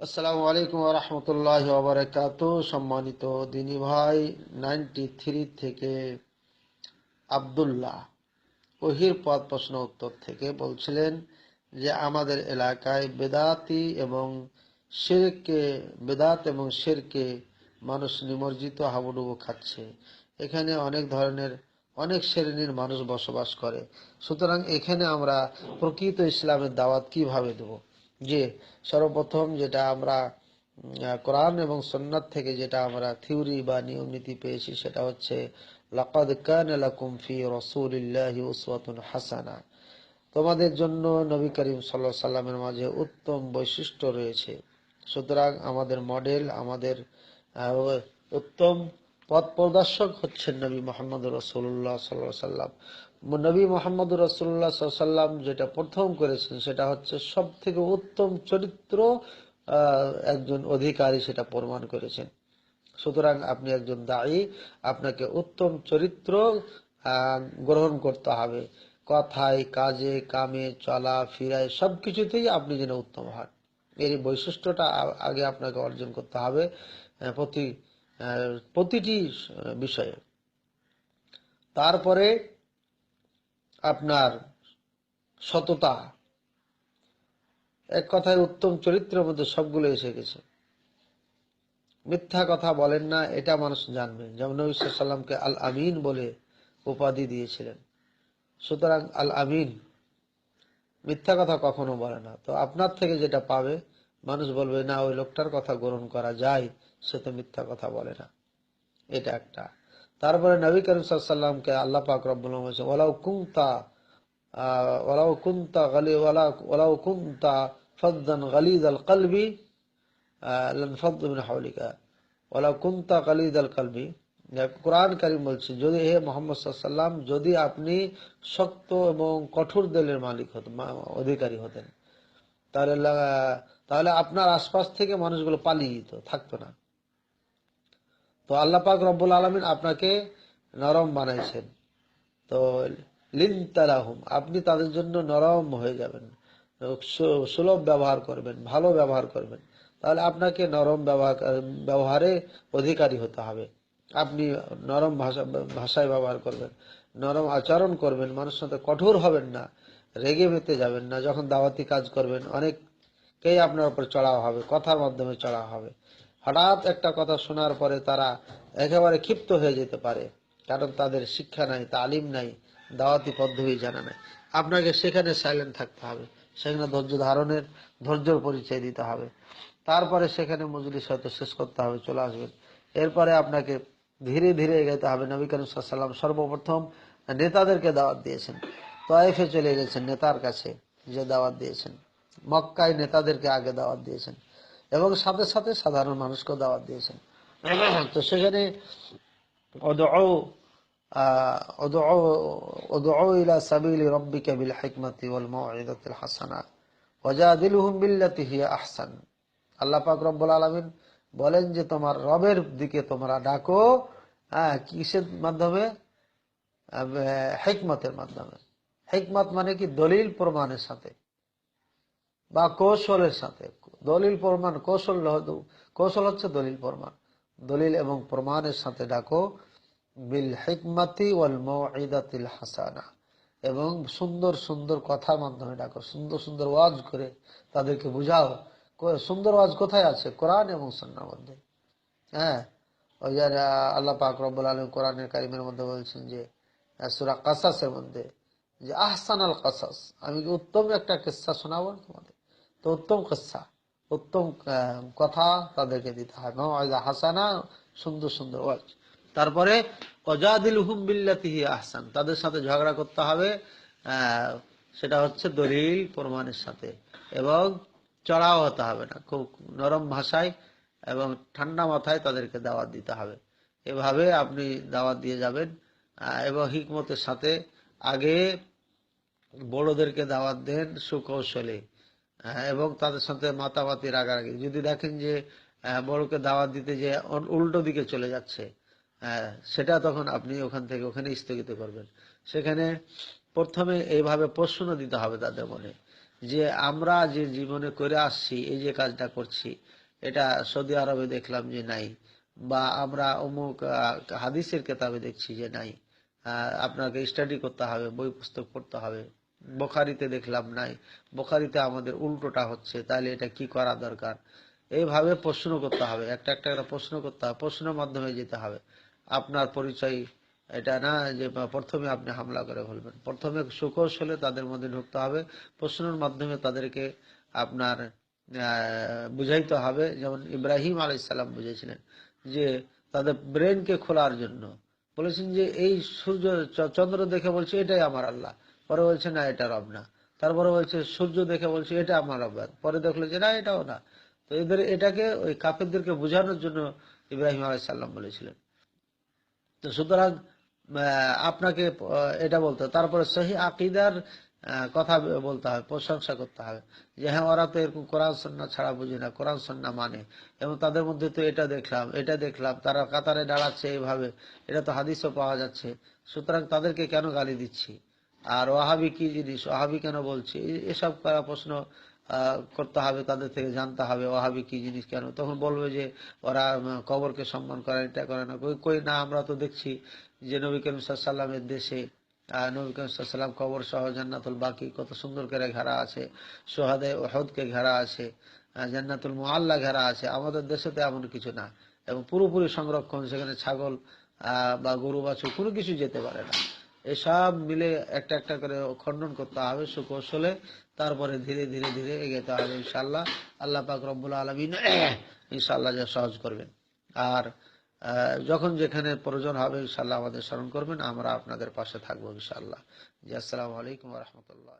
আসসালামু আলাইকুম রহমতুল্লাহ বারাকাত সম্মানিত দিনী ভাই, নাইনটি থ্রি থেকে আবদুল্লাহ ওহির পদ প্রশ্ন উত্তর থেকে বলছিলেন যে, আমাদের এলাকায় বেদাতি এবং শেরকে, বেদাত এবং শেরকে মানুষ নিমজ্জিত হাবুডুবু খাচ্ছে। এখানে অনেক ধরনের, অনেক শ্রেণির মানুষ বসবাস করে। সুতরাং এখানে আমরা প্রকৃত ইসলামের দাওয়াত কীভাবে দেব? যে সর্বপ্রথম যেটা আমরা কোরআন এবং সন্ন্যাত থেকে যেটা আমরা থিওরি বা নিয়ম নীতি পেয়েছি সেটা হচ্ছে, লাকাদ কানা লাকুম ফি হাসানা। তোমাদের জন্য নবী করিম সাল্লামের মাঝে উত্তম বৈশিষ্ট্য রয়েছে। সুতরাং আমাদের মডেল, আমাদের উত্তম পথ প্রদর্শক হচ্ছেন নবী মোহাম্মদ রসুল্লাহ সাল্লাহ সাল্লাম নবী মোহাম্মদ রসুল্লাহ সাল্লাম যেটা প্রথম করেছেন সেটা হচ্ছে সব থেকে উত্তম চরিত্র একজন অধিকারী সেটা প্রমাণ করেছেন। সুতরাং আপনি একজন দায়ী, আপনাকে উত্তম চরিত্র গ্রহণ করতে হবে। কথায়, কাজে, কামে, চলা, ফিরায় সবকিছুতেই আপনি যেন উত্তম হন। এর বৈশিষ্ট্যটা আগে আপনাকে অর্জন করতে হবে প্রতি প্রতিটি বিষয়ে। তারপরে আপনার সততা। এক কথায় উত্তম চরিত্রের মধ্যে সবগুলো এসে গেছে। মিথ্যা কথা বলেন না, এটা মানুষ জানবে। যেমন নবী সাল্লামকে আল আমিন বলে উপাধি দিয়েছিলেন। সুতরাং আল আমিন মিথ্যা কথা কখনো বলে না। তো আপনার থেকে যেটা পাবে মানুষ বলবে না ওই লোকটার কথা গ্রহণ করা যায় সে তো মিথ্যা কথা বলে না। এটা একটা। তারপরে নবী করিম সাল্লামকে আল্লাহ পাক রব্বুল আলামিন বলেছেন ওয়ালাউ কুনতা আহ, ওয়ালাউ গালি ওয়ালা ওয়ালাউ কুনতা ফাদ্দান গালিদ আল কলবি লানফাদ্দু মিন হাওলিকা। গালিদ আল কলবি। কোরআন কারিম বলছে যদি হে মোহাম্মদ সাল্লাম যদি আপনি শক্ত এবং কঠোর দিলের মালিক হতেন অধিকারী হতেন তাহলে তাহলে আপনার আশপাশ থেকে মানুষগুলো পালিয়ে যেত, থাকতো না। তো আল্লাহ পাক রব্বুল আলমিন আপনাকে নরম বানাইছেন। তো লিন তালাহুম আপনি তাদের জন্য নরম হয়ে যাবেন। সুলভ ব্যবহার করবেন, ভালো ব্যবহার করবেন। তাহলে আপনাকে নরম ব্যবহার, ব্যবহারে অধিকারী হতে হবে। আপনি নরম ভাষা, ভাষায় ব্যবহার করবেন, নরম আচরণ করবেন, মানুষের সাথে কঠোর হবেন না, রেগে মেতে যাবেন না। যখন দাওয়াতি কাজ করবেন অনেককেই আপনার উপর চড়াও হবে? কথার মাধ্যমে চড়াও হবে। হঠাৎ একটা কথা শোনার পরে তারা একেবারে ক্ষিপ্ত হয়ে যেতে পারে। কারণ তাদের শিক্ষা নাই, তালিম নাই, দাওয়াতি পদ্ধতি জানা নাই। আপনাকে সেখানে সাইলেন্ট থাকতে হবে। সেখানে ধৈর্য ধারণের, ধৈর্যর পরিচয় দিতে হবে। তারপরে সেখানে মজলিস হয়তো শেষ করতে হবে, চলে আসবেন। এরপরে আপনাকে ধীরে ধীরে এগাইতে হবে। নবী করিম সাল্লাম সর্বপ্রথম নেতাদেরকে দাওয়াত দিয়েছেন। তয়েফে চলে গেছেন নেতার কাছে যে দাওয়াত দিয়েছেন। মক্কায় নেতাদেরকে আগে দাওয়াত দিয়েছেন এবং সাথে সাথে সাধারণ মানুষকেও দাওয়াত দিয়েছেন। তো সেখানে বলেন যে, তোমার রবের দিকে তোমরা ডাকো। হ্যাঁ কিসের মাধ্যমে? হেকমতের মাধ্যমে। হেকমত মানে কি? দলিল প্রমাণের সাথে। বা কৌশলের সাথে। দলিল প্রমাণ, কৌশল কৌশল হচ্ছে দলিল প্রমাণ। দলিল এবং প্রমাণের সাথে ডাকো, বিল হিকমাতি ওয়াল মৌঈদাতিল হাসানা। এবং সুন্দর সুন্দর কথার মাধ্যমে ডাকো, সুন্দর সুন্দর ওয়াজ করে তাদেরকে বুঝাও সুন্দর ওয়াজ কোথায় আছে? কোরআন এবং সন্ন্যার মধ্যে। হ্যাঁ? ওই যে আল্লাহ পাক রব্বুল আলম কোরআনের কারিমের মধ্যে বলছেন যে সূরা কাসাসের মধ্যে যে আহসান আল কাসাস। আমি উত্তম একটা কিস্সা শোনাবো তোমাদের? তো উত্তম কিস্সা উত্তম কথা তাদেরকে দিতে হয়। হাসানা, সুন্দর সুন্দর ওয়াজ। তারপরে অজাদিল হুম বিল্লাতিহি আহসান। তাদের সাথে ঝগড়া করতে হবে সেটা হচ্ছে দলিল প্রমাণের সাথে। এবং চড়াও হতে হবে না। খুব নরম ভাষায় এবং ঠান্ডা মাথায় তাদেরকে দাওয়াত দিতে হবে। এভাবে আপনি দাওয়াত দিয়ে যাবেন এবং হিকমতের সাথে আগে বড়দেরকে দাওয়াত দেন সুকৌশলে। এবং তাদের সাথে মাতামাতি রাগারাগি। যদি দেখেন যে আহ, বড়কে দাওয়াত দিতে যে উল্টো দিকে চলে যাচ্ছে আহ, সেটা তখন আপনি ওখান থেকে ওখানে স্থগিত করবেন। সেখানে প্রথমে এইভাবে প্রশ্ন দিতে হবে তাদের মনে যে আমরা যে জীবনে করে আসছি এই যে কাজটা করছি এটা সৌদি আরবে দেখলাম যে নাই বা আমরা অমুক হাদিসের কেতাবে দেখছি যে নাই আপনাকে স্টাডি করতে হবে বই পুস্তক পড়তে হবে বোখারিতে দেখলাম নাই। বোখারিতে আমাদের উল্টোটা হচ্ছে, তাহলে এটা কি করা দরকার? এইভাবে প্রশ্ন করতে হবে, একটা একটা করে প্রশ্ন করতে হবে, প্রশ্নের মাধ্যমে যেতে হবে। আপনার পরিচয় এটা না, যে প্রথমে আপনি হামলা করে ফেলবেন। প্রথমে সুকৌশলে তাদের মধ্যে ঢুকতে হবে, প্রশ্নের মাধ্যমে তাদেরকে আপনার বুঝাইতে হবে। যেমন ইব্রাহিম আলাইসাল্লাম বুঝেছিলেন যে তাদের ব্রেনকে খোলার জন্য। বলেছেন যে এই সূর্য চন্দ্র দেখে বলছে, এটাই আমার আল্লাহ। পরে বলছে, না, এটা রব না। তারপরে বলছে, সূর্য দেখে বলছে, এটা আমার রব। পরে দেখল যে, না, এটাও না। তো এদের, এটাকে ওই কাফেরদেরকে বোঝানোর জন্য ইব্রাহিম আলাইসাল্লাম বলেছিলেন। তো সুতরাং আপনাকে এটা বলতে হবে। তারপরে সহি আকিদার কথা বলতে হবে, প্রশংসা করতে হবে। যে হ্যাঁ ওরা তো এরকম কোরআন সন্না ছাড়া বুঝে না, কোরআন সন্না মানে। এবং তাদের মধ্যে তো এটা দেখলাম এটা দেখলাম, তারা কাতারে দাঁড়াচ্ছে এইভাবে, এটা তো হাদিসও পাওয়া যাচ্ছে। সুতরাং তাদেরকে কেন গালি দিচ্ছি? আর ওয়াহাবি কি জিনিস? ওহাবি কেন বলছে? এসব করা প্রশ্ন করতে হবে তাদের থেকে জানতে হবে ওহাবি কি জিনিস কেন? তখন বলবে যে, ওরা কবরকে সম্মান করে এটা করে না, কই না, আমরা তো দেখছি যে নবী করিম সাল্লামের দেশে নবী করিম সাল্লাম কবর সহ জান্নাতুল বাকি কত সুন্দর করে ঘেরা আছে, সোহাদে ওহদকে ঘেরা আছে জান্নাতুল মুআল্লা ঘেরা আছে, আমাদের দেশে তো এমন কিছু না। এবং পুরোপুরি সংরক্ষণ, সেখানে ছাগল বা গরু, বাছুর কোনো কিছু যেতে পারে না। এসব মিলে একটা একটা করে খণ্ডন করতে হবে সুকৌশলে। তারপরে ধীরে ধীরে ধীরে এগিয়ে হবে ইনশাল্লাহ আল্লাহ পাক রব্বুল আলমিন ইনশাল্লাহ যা সহজ করবেন। আর যখন যেখানে প্রয়োজন হবে ইনশাল্লাহ আমাদের স্মরণ করবেন। আমরা আপনাদের পাশে থাকব ইনশাল্লাহ জি, আসসালামু আলাইকুম রহমতুল্লাহ।